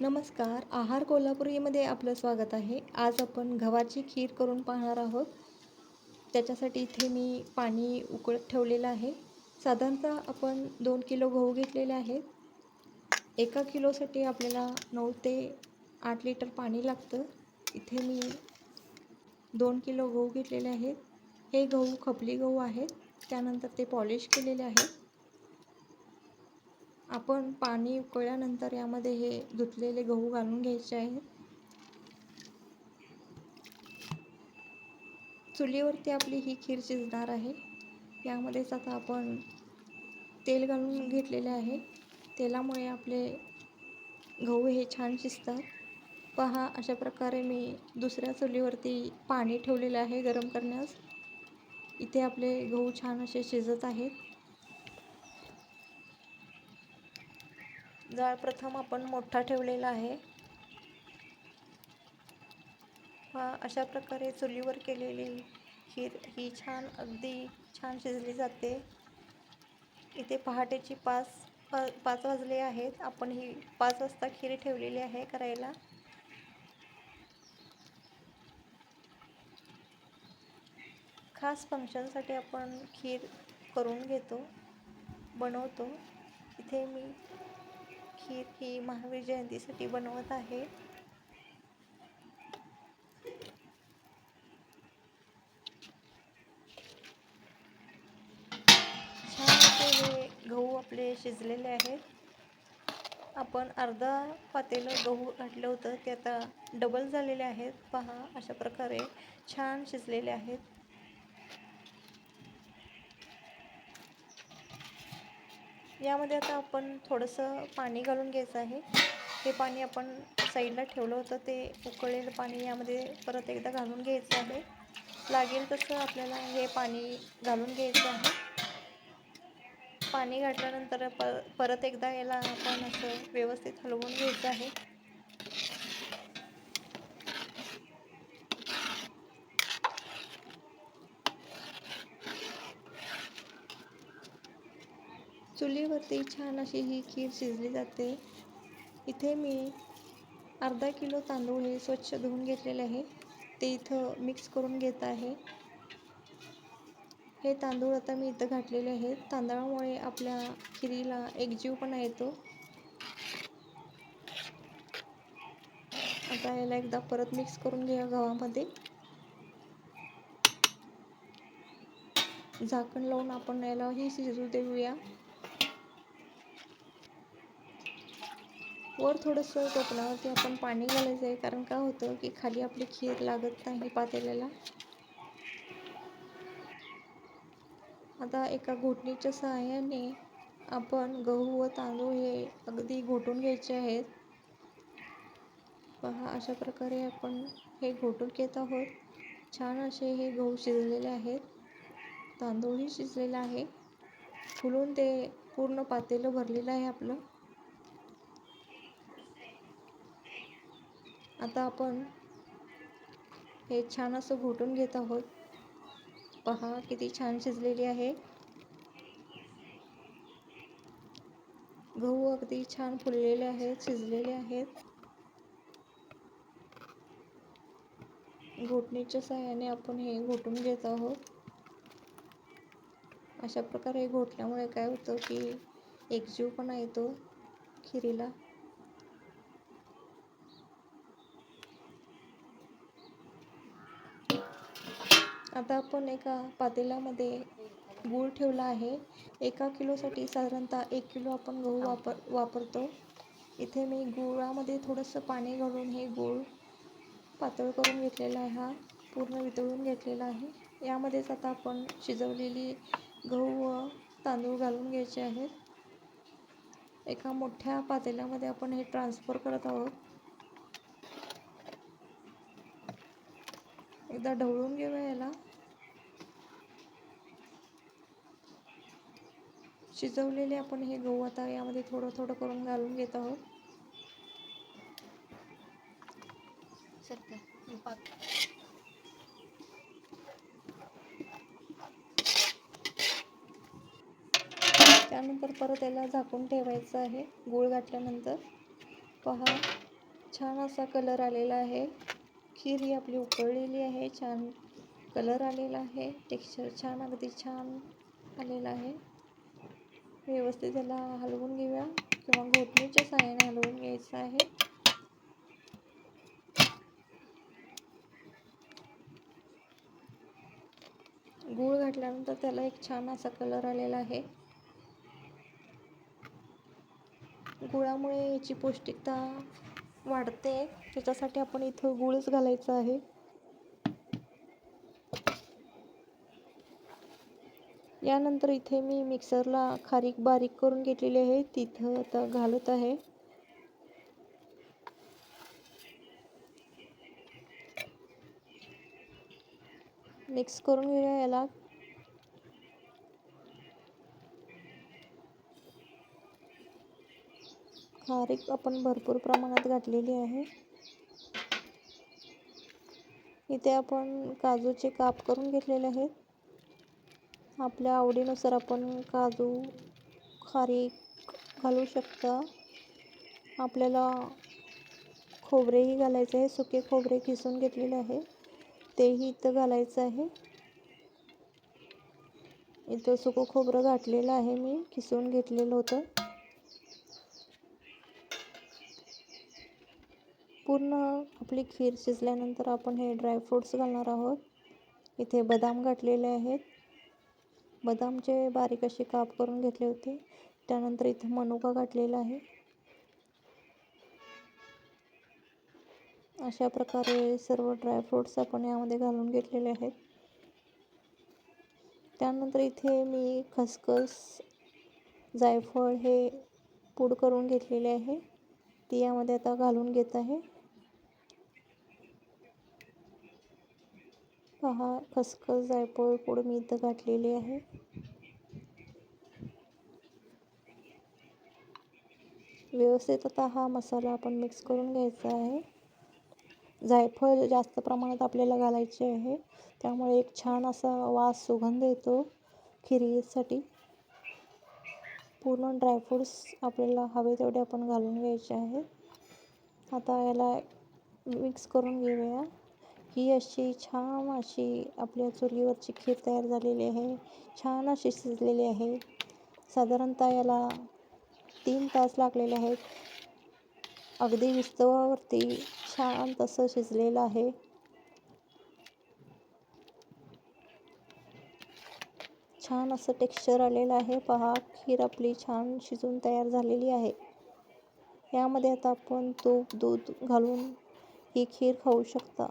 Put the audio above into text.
नमस्कार. आहार कोल्हापुरीमध्ये आपलं स्वागत आहे. आज आपण गव्हाची खीर करून पाहणार आहोत. त्याच्यासाठी इथे मी पाणी उकळत ठेवलेलं आहे. साधारणतः आपण दोन किलो गहू घेतलेले आहेत. एका किलोसाठी आपल्याला नऊ ते आठ लिटर पाणी लागतं. इथे मी दोन किलो गहू घेतलेले आहेत. हे गहू खपली गहू आहेत. त्यानंतर ते पॉलिश केलेले आहेत. आपण पाणी उकळल्यानंतर यामध्ये हे धुतलेले गहू घालून घ्यायचे आहेत चुलीवरती आपली ही खीर शिजणार आहे. यामध्येच आता आपण तेल घालून घेतलेले आहे. तेलामुळे आपले गहू हे छान शिजतात. पहा अशा प्रकारे मी दुसऱ्या चुलीवरती पाणी ठेवलेलं आहे गरम करण्यास. इथे आपले गहू छान असे शिजत आहेत. जाळ प्रथम आपण मोठा ठेवलेला आहे. हा अशा प्रकारे चुलीवर केलेली खीर ही छान अगदी छान शिजली जाते. इथे पहाटेची पाच पाच वाजले आहेत. आपण ही पाच वाजता खीर ठेवलेली आहे करायला. खास फंक्शनसाठी आपण खीर करून घेतो बनवतो. इथे मी खीर ही महावीर जयंतीसाठी बनवत आहे. छान हे गहू आपले शिजलेले आहेत. आपण अर्धा पातेलं गहू घातलं होतं ते आता डबल झालेले आहेत. पहा अशा प्रकारे छान शिजलेले आहेत. यामध्ये आता आपण थोडंसं पाणी घालून घ्यायचं आहे. हे पाणी आपण साईडला ठेवलं होतं ते उकळलेलं पाणी यामध्ये परत एकदा घालून घ्यायचं आहे. लागेल तसं आपल्याला हे पाणी घालून घ्यायचं आहे. पाणी घातल्यानंतर प परत एकदा याला आपण असं व्यवस्थित हलवून घ्यायचं आहे. चुलीवरती छान अशी ही खीर शिजली जाते. इथे मी अर्धा किलो तांदूळ हे स्वच्छ धुवून घेतलेले आहे. ते इथं मिक्स करून घेत आहे. हे तांदूळ आता मी इथं घातलेले आहेत तांदळामुळे आपल्या खिरीला एकजीवपणा येतो. आता याला एकदा परत मिक्स करून घ्या गव्हामध्ये. झाकण लावून आपण याला ही शिजू देऊया. वर थोडंसं टोपणावरती आपण पाणी घालायचं आहे. कारण काय होतं की खाली आपली खीर लागत नाही पातेल्याला. आता एका घोटणीच्या सहाय्याने आपण गहू व तांदूळ हे अगदी घोटून घ्यायचे आहेत. पहा अशा प्रकारे आपण हे घोटून घेत आहोत. छान असे हे गहू शिजलेले आहेत. तांदूळही शिजलेला आहे. फुलून ते पूर्ण पातेलं भरलेलं आहे आपलं. आता आपण हे छान असं घोटून घेत आहोत. पहा किती छान शिजलेली आहे. गहू अगदी छान फुललेले आहेत शिजलेले आहेत. घोटणीच्या साह्याने आपण हे घोटून घेत आहोत. अशा प्रकारे घोटल्यामुळे काय होतं की एकजीवपणा येतो खिरीला. आता आपण एका पातेल्यामध्ये गूळ ठेवला आहे. एका किलोसाठी साधारणतः एक किलो आपण गहू वापर वापरतो. इथे मी गुळामध्ये थोडंसं पाणी घालून हे गूळ पातळ करून घेतलेला आहे हा. पूर्ण वितळून घेतलेला आहे. यामध्येच आता आपण शिजवलेली गहू व तांदूळ घालून घ्यायचे आहेत. एका मोठ्या पातेल्यामध्ये आपण हे ट्रान्सफर करत आहोत. एकदा ढवळून घेऊया याला. शिजवलेले आपण हे गहू आता यामध्ये थोडं थोडं करून घालून घेत आहोत. त्यानंतर परत याला झाकून ठेवायचं आहे. गूळ घातल्यानंतर पहा छान असा कलर आलेला आहे. खीर ही आपली उकळलेली आहे. छान कलर आलेला आहे. टेक्स्चर छान अगदी छान आलेला आहे. व्यवस्थित त्याला हलवून घेऊया. किंवा घोटणीच्या सहाय्याने हलवून घ्यायचं आहे. गूळ घातल्यानंतर त्याला एक छान असा कलर आलेला आहे. गुळामुळे याची पौष्टिकता वाढते. त्याच्यासाठी आपण इथं गुळच घालायचं आहे. यानंतर इथे मी मिक्सरला खारीक बारीक करून घेतलेली आहे. तिथं आता घालत आहे. मिक्स करून घेऊया याला. खारीक आपण भरपूर प्रमाणात घातलेली आहे. इथे आपण काजूचे काप करून घेतलेले आहेत. आपल्या आवडीनुसार आपण काजू खारीक घालू शकता. आपल्याला खोबरेही घालायचे आहे. सुके खोबरे किसून घेतलेले आहे. तेही इथं घालायचं आहे. इथं सुकं खोबरं घातलेलं आहे मी. किसून घेतलेलं होतं. पूर्ण आपली खीर शिजल्यानंतर आपण हे ड्रायफ्रूट्स घालणार आहोत. इथे बदाम घातलेले आहेत. बदामचे बारीक असे काप करून घेतले होते. त्यानंतर इथे मनुका घातलेला आहे. अशा प्रकारे सर्व ड्रायफ्रूट्स आपण यामध्ये घालून घेतलेले आहेत. त्यानंतर इथे मी खसखस जायफळ हे पूड करून घेतलेले आहे. ती यामध्ये आता घालून घेत आहे. पहा खसखस जायफळ पूड मी इथं घातलेली आहे. व्यवस्थित आता हा मसाला आपण मिक्स करून घ्यायचा आहे. जायफळ जास्त प्रमाणात आपल्याला घालायचे आहे. त्यामुळे एक छान असा वास सुगंध येतो खिरीसाठी. पूर्ण ड्रायफ्रूट्स आपल्याला हवे तेवढे आपण घालून घ्यायचे आहेत आता याला मिक्स करून घेऊया. ही अशी छान अशी आपल्या चुलीवरची खीर तयार झालेली आहे. छान अशी शिजलेली आहे. साधारणतः याला तीन तास लागलेले आहेत. अगदी विस्तवावरती छान तसं शिजलेलं आहे. छान असं टेक्स्चर आलेलं आहे. पहा खीर आपली छान शिजून तयार झालेली आहे. यामध्ये आता आपण तूप दूध घालून ही खीर खाऊ शकता.